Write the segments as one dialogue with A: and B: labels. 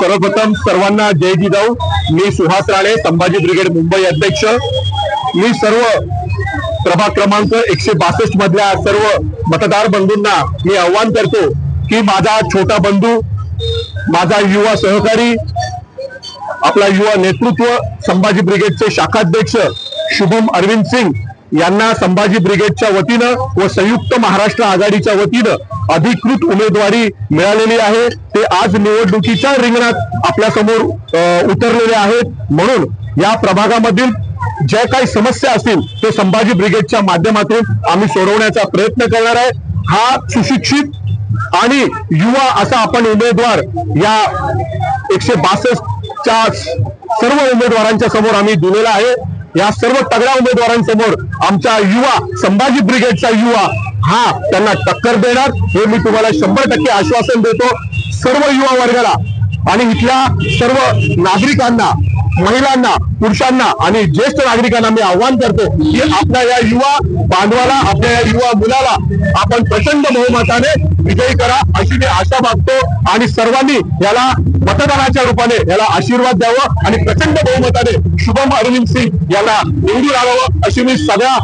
A: सर्वप्रथम सर्वांना जय जिजाऊ मी सुहास राणे संभाजी ब्रिगेड मुंबई अध्यक्ष. मी सर्व प्रभाग क्रमांक एकशे बासष्ट मधल्या सर्व मतदार बंधूंना मी आव्हान करतो की माझा छोटा बंधू माझा युवा सहकारी आपला युवा नेतृत्व संभाजी ब्रिगेडचे शाखाध्यक्ष शुभम अरविंद सिंग यांना संभाजी ब्रिगेडच्या वतीनं व संयुक्त महाराष्ट्र आघाडीच्या वतीनं अधिकृत उमेदवारी मिळालेली आहे. ते आज निवडणुकीच्या रिंगणात आपल्यासमोर उतरलेले आहेत. म्हणून या प्रभागामधील ज्या काही समस्या असतील ते संभाजी ब्रिगेडच्या माध्यमातून आम्ही सोडवण्याचा प्रयत्न करणार आहे. हा सुशिक्षित आणि युवा असा आपण उमेदवार या एकशे बासष्टच्या सर्व उमेदवारांच्या समोर आम्ही दिलेला आहे. या सर्व तगड्या उमेदवारांसमोर आमचा युवा संभाजी ब्रिगेडचा युवा हा त्यांना टक्कर देणार. हे मी तुम्हाला शंभर टक्के आश्वासन देतो. सर्व युवा वर्गाला आणि इथल्या सर्व नागरिकांना महिलांना पुरुषांना आणि ज्येष्ठ नागरिकांना मी आव्हान करतो की आपल्या या युवा बांधवाला आपल्या या युवा मुलाला आपण प्रचंड बहुमताने विजयी करा अशी मी आशा मागतो आणि सर्वांनी याला मतदानाच्या रूपाने याला आशीर्वाद द्यावं आणि प्रचंड बहुमताने शुभम अरविंद सिंग याला निवडून आणावं अशी मी सगळ्या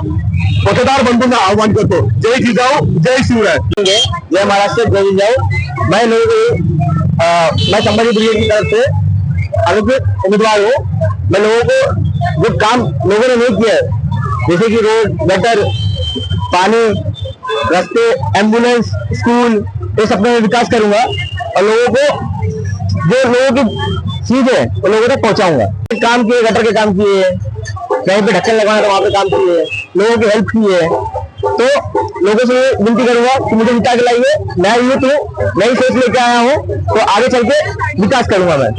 A: मतदार बंधूंना आव्हान करतो. जय जिजाऊ जय शिवराय.
B: जय महाराष्ट्र जय जिजाऊ. मैं लोगों मैं संभाजी ब्रिगेड की तरफ से अनुकृत उम्मीदवार हूँ। मैं लोगों को जो काम लोगों ने नहीं किया है, जैसे कि रोड, गटर, पानी, रास्ते, एंबुलेंस, स्कूल, ये सब में विकास करूँगा और लोगों को, जो लोगों की चीज़ है वो लोगों तक पहुंचाऊँगा। काम किए, गटर के काम किए, कहीं पे ढक्कन लगवाना था, वहाँ पे काम किए, लोगों की हेल्प की है तो लोगों से विनती करूँगा कि मुझे जिता के लाइए मैं यूथ हूँ नई सोच लेके आया हूँ तो आगे चल के विकास करूँगा मैं।